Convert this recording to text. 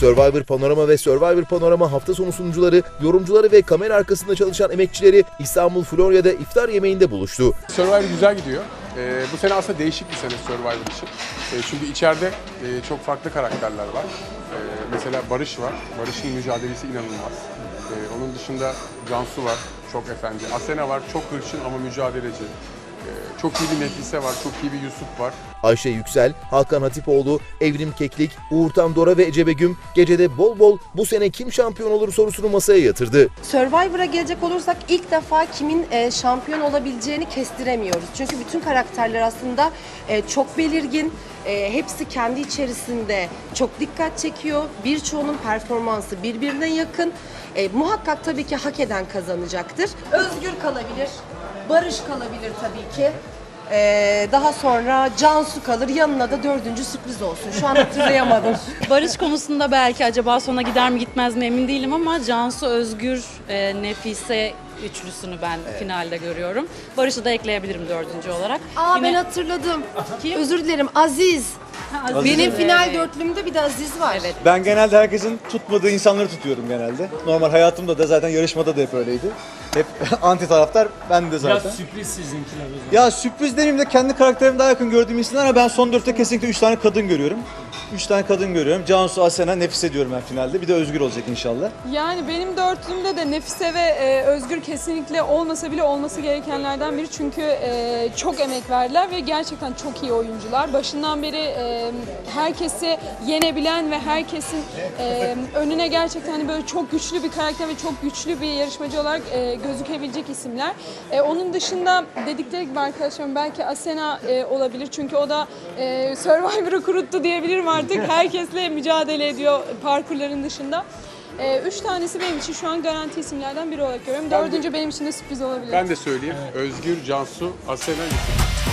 Survivor Panorama ve Survivor Panorama hafta sonu sunucuları, yorumcuları ve kamera arkasında çalışan emekçileri İstanbul Florya'da iftar yemeğinde buluştu. Survivor güzel gidiyor. Ee, bu sene aslında değişik bir sene Survivor için. Ee, çünkü içeride e, çok farklı karakterler var. Ee, mesela Barış var. Barış'ın mücadelesi inanılmaz. Ee, onun dışında Cansu var. Çok efendi. Asena var. Çok hırçın ama mücadeleci. Ee, çok iyi bir Nefise var. Çok iyi bir Yusuf var. Ayşe Yüksel, Hakan Hatipoğlu, Evrim Keklik, Uğurtan Dora ve Ece Begüm gecede bol bol bu sene kim şampiyon olur sorusunu masaya yatırdı. Survivor'a gelecek olursak ilk defa kimin e, şampiyon olabileceğini kestiremiyoruz. Çünkü bütün karakterler aslında e, çok belirgin. E, hepsi kendi içerisinde çok dikkat çekiyor. Birçoğunun performansı birbirine yakın. E, muhakkak tabii ki hak eden kazanacaktır. Özgür kalabilir, Barış kalabilir tabii ki. E, daha sonra Cansu kalır. Yanına da dördüncü sürpriz olsun. Şu an hatırlayamadım. Barış konusunda belki acaba sona gider mi gitmez mi emin değilim ama Cansu Özgür, e, Nefise üçlüsünü ben finalde görüyorum. Barış'ı da ekleyebilirim dördüncü olarak. Aa Yine- ben hatırladım. Kim? Özür dilerim. Aziz. Aziz. Benim final Evet. dörtlümde bir de Aziz var. Evet. Ben genelde herkesin tutmadığı insanları tutuyorum genelde. Normal hayatımda da zaten yarışmada da hep öyleydi. Hep anti taraftar ben de zaten. Biraz sürpriz sizinkiler o zaman. Ya sürpriz demeyeyim de kendi karakterime daha yakın gördüğüm insanlar ama ben son dörtte kesinlikle 3 tane kadın görüyorum. 3 tane kadın görüyorum. Cansu, Asena, Nefise diyorum ben finalde. Bir de Özgür olacak inşallah. Yani benim dörtlümde de Nefise ve e, Özgür kesinlikle olmasa bile olması gerekenlerden biri. Çünkü e, çok emek verdiler ve gerçekten çok iyi oyuncular. Başından beri e, herkesi yenebilen ve herkesin e, önüne gerçekten hani böyle çok güçlü bir karakter ve çok güçlü bir yarışmacı olarak e, gözükebilecek isimler. E, onun dışında dedikleri gibi arkadaşlarım belki Asena e, olabilir. Çünkü o da e, Survivor'ı kuruttu diyebilirim artık. Herkesle mücadele ediyor parkurların dışında. Ee, üç tanesi benim için şu an garanti isimlerden biri olarak görüyorum. Ben de- Dördüncü benim için de sürpriz olabilir. Ben de söyleyeyim. Özgür, Cansu, Asena, Yusuf.